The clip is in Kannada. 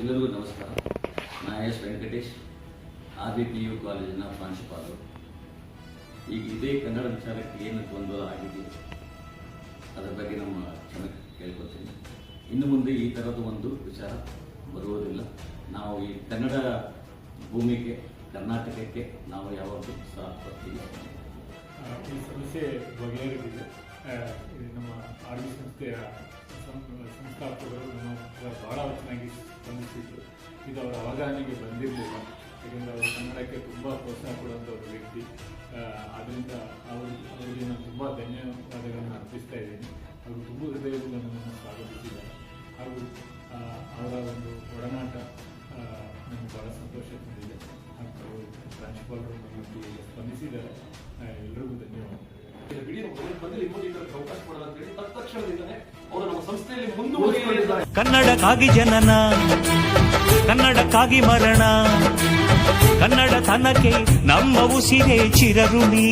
ಎಲ್ಲರಿಗೂ ನಮಸ್ಕಾರ. ನಾನು S Venkatesh, R B P U ಕಾಲೇಜಿನ ಪ್ರಾಂಶುಪಾಲರು. ಈಗ ಇದೇ ಕನ್ನಡ ವಿಚಾರಕ್ಕೆ ಏನು ಗೊಂದಲ ಆಗಿದೆ, ಅದರ ಬಗ್ಗೆ ನಮ್ಮ ಕ್ಷಮೆ ಕೇಳ್ಕೊತೀನಿ ಇನ್ನು ಮುಂದೆ ಈ ಥರದ ಒಂದು ವಿಚಾರ ಬರುವುದಿಲ್ಲ. ನಾವು ಈ ಕನ್ನಡ ಭೂಮಿಗೆ, ಕರ್ನಾಟಕಕ್ಕೆ ನಾವು ಯಾವಾಗಲೂ ಸಾಥ್ ಕೊಡ್ತೀವಿ. ಈ ಸಮಸ್ಯೆ ಬಗೆಹರಿದಿದೆ. ನಮ್ಮ ಆರ್ ಸಂಸ್ಥೆಯ ಸಂ- ನಮ್ಮ ಬಹಳ ಚೆನ್ನಾಗಿ ಸ್ಪಂದಿಸಿದ್ರು ಇದು ಅವರ ಅವಗಾಹನೆಗೆ ಬಂದಿರಲಿಲ್ಲ. ಯಾಕೆಂದರೆ ಅವರು ಕನ್ನಡಕ್ಕೆ ತುಂಬ ಪ್ರೋತ್ಸಾಹ ಕೊಡುವಂಥ ಒಂದು ವ್ಯಕ್ತಿ. ಆದ್ದರಿಂದ ಅವರು ಅವರಿಗೆ ನಾನು ತುಂಬ ಧನ್ಯವಾದಗಳನ್ನು ಅರ್ಪಿಸ್ತಾ ಇದ್ದೀನಿ. ಅವರು ತುಂಬ ಹೃದಯದಿಂದ ನನ್ನನ್ನು ಸ್ವಾಗತಿಸಿದ್ದಾರೆ. ಹಾಗೂ ಅವರ ಒಂದು ಒಡನಾಟ ನನಗೆ ಬಹಳ ಸಂತೋಷ ತಂದಿದೆ. ಹಾಗೂ ಪ್ರಾಂಶುಪಾಲರು ನಮ್ಮೊಂದಿಗೆ ಸ್ಪಂದಿಸಿದ್ದಾರೆ. ಎಲ್ಲರಿಗೂ ಎಲ್ರಿಗೂ ಧನ್ಯವಾದ ಇಡೀ ಅವಕಾಶ ಬಂದಲ್ಲಿ ಅಂತ ಕೊಡೋಣ ಅಂತ ಕನ್ನಡಕ್ಕಾಗಿ ಜನನ ಕನ್ನಡಕ್ಕಾಗಿ ಮರಣ ಕನ್ನಡ ತನಕ್ಕೆ ನಮ್ಮ ಉಸಿರೇ ಚಿರಋಣಿ.